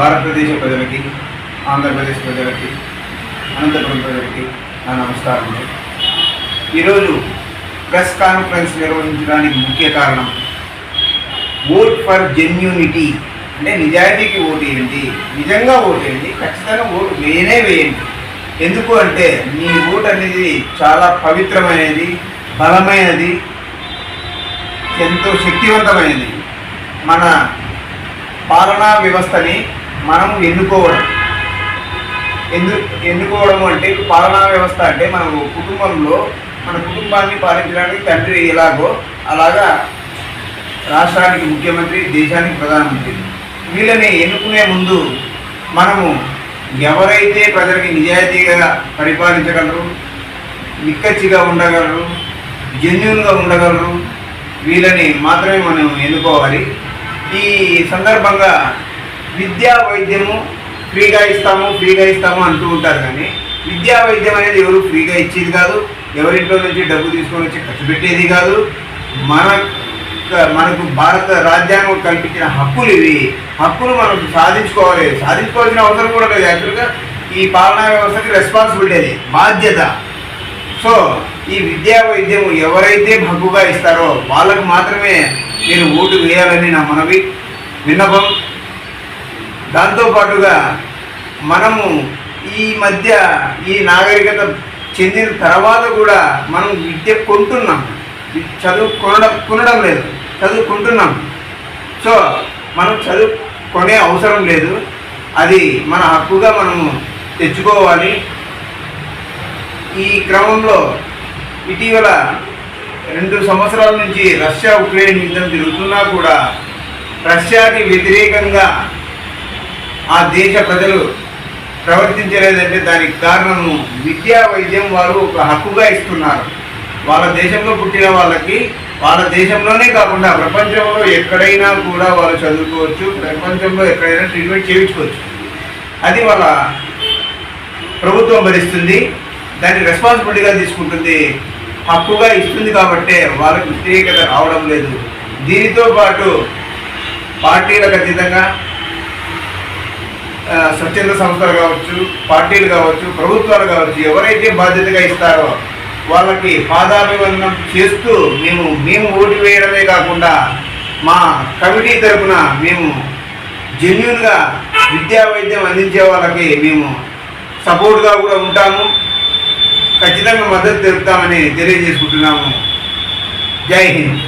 భారతదేశ ప్రజలకి ఆంధ్రప్రదేశ్ ప్రజలకి అనంతపురం ప్రజలకి నా నమస్కారములు. ఈరోజు ప్రెస్ కాన్ఫరెన్స్ నిర్వహించడానికి ముఖ్య కారణం ఓట్ ఫర్ జెన్యూనిటీ. అంటే నిజాయితీకి ఓటు వేయండి నిజంగా ఓటు వేయండి ఖచ్చితంగా ఓటు వేయనే వేయండి. ఎందుకు అంటే మీ ఓటు అనేది చాలా పవిత్రమైనది బలమైనది ఎంతో శక్తివంతమైనది. మన పాలనా వ్యవస్థని మనం ఎన్నుకోవడం. ఎందు ఎన్నుకోవడం అంటే పాలనా వ్యవస్థ అంటే మన కుటుంబంలో మన కుటుంబాన్ని పాలించడానికి తండ్రి ఎలాగో అలాగా రాష్ట్రానికి ముఖ్యమంత్రి దేశానికి ప్రధానమంత్రి. వీళ్ళని ఎన్నుకునే ముందు మనము ఎవరైతే ప్రజలకి నిజాయితీగా పరిపాలించగలరు నిక్కచ్చిగా ఉండగలరు జెన్యున్గా ఉండగలరు వీళ్ళని మాత్రమే మనం ఎన్నుకోవాలి. ఈ సందర్భంగా విద్యా వైద్యము ఫ్రీగా ఇస్తాము ఫ్రీగా ఇస్తాము అంటూ ఉంటారు కానీ విద్యా వైద్యం అనేది ఎవరు ఫ్రీగా ఇచ్చేది కాదు. ఎవరింట్లో నుంచి డబ్బు తీసుకొని వచ్చి ఖర్చు పెట్టేది కాదు. మన మనకు భారత రాజ్యాంగం కల్పించిన హక్కులు ఇవి. హక్కులు మనం సాధించుకోవాలి. సాధించుకోవాల్సిన అవసరం కూడా లేదు. యాక్చువల్గా ఈ పాలనా వ్యవస్థకి రెస్పాన్సిబిలిటీ అది బాధ్యత. సో ఈ విద్యా వైద్యం ఎవరైతే హక్కుగా ఇస్తారో వాళ్ళకు మాత్రమే మీరు ఓటు వేయాలని నా మనవి విన్నపం. దాంతోపాటుగా మనము ఈ మధ్య ఈ నాగరికత చెందిన తర్వాత కూడా మనం విద్య కొంటున్నాం. చదువు కొనడం కొనడం లేదు. చదువుకుంటున్నాం. సో మనం చదువు కొనే అవసరం లేదు. అది మన హక్కుగా మనము తెచ్చుకోవాలి. ఈ క్రమంలో ఇటీవల రెండు సంవత్సరాల నుంచి రష్యా ఉక్రెయిన్ యుద్ధం జరుగుతున్నా కూడా రష్యాకి వ్యతిరేకంగా ఆ దేశ ప్రజలు ప్రవర్తించలేదంటే దానికి కారణము విద్యా వైద్యం వారు ఒక హక్కుగా ఇస్తున్నారు. వాళ్ళ దేశంలో పుట్టిన వాళ్ళకి వాళ్ళ దేశంలోనే కాకుండా ప్రపంచంలో ఎక్కడైనా కూడా వాళ్ళు చదువుకోవచ్చు ప్రపంచంలో ఎక్కడైనా ట్రీట్మెంట్ చేయించుకోవచ్చు. అది వాళ్ళ ప్రభుత్వం భరిస్తుంది దాన్ని రెస్పాన్సిబిలిటీగా తీసుకుంటుంది హక్కుగా ఇస్తుంది కాబట్టే వాళ్ళకి వ్యతిరేకత రావడం లేదు. దీనితో పాటు పార్టీలకు అతీతంగా స్వచ్ఛంద సంస్థలు కావచ్చు పార్టీలు కావచ్చు ప్రభుత్వాలు కావచ్చు ఎవరైతే బాధ్యతగా ఇస్తారో వాళ్ళకి పాదాభివందనం చేస్తూ మేము మేము ఓటు వేయడమే కాకుండా మా కమిటీ తరఫున మేము జెన్యున్గా విద్యా వైద్యం అందించే వాళ్ళకి మేము సపోర్ట్గా కూడా ఉంటాము. ఖచ్చితంగా మద్దతు తెలుపుతామని తెలియజేసుకుంటున్నాము. జై హింద్.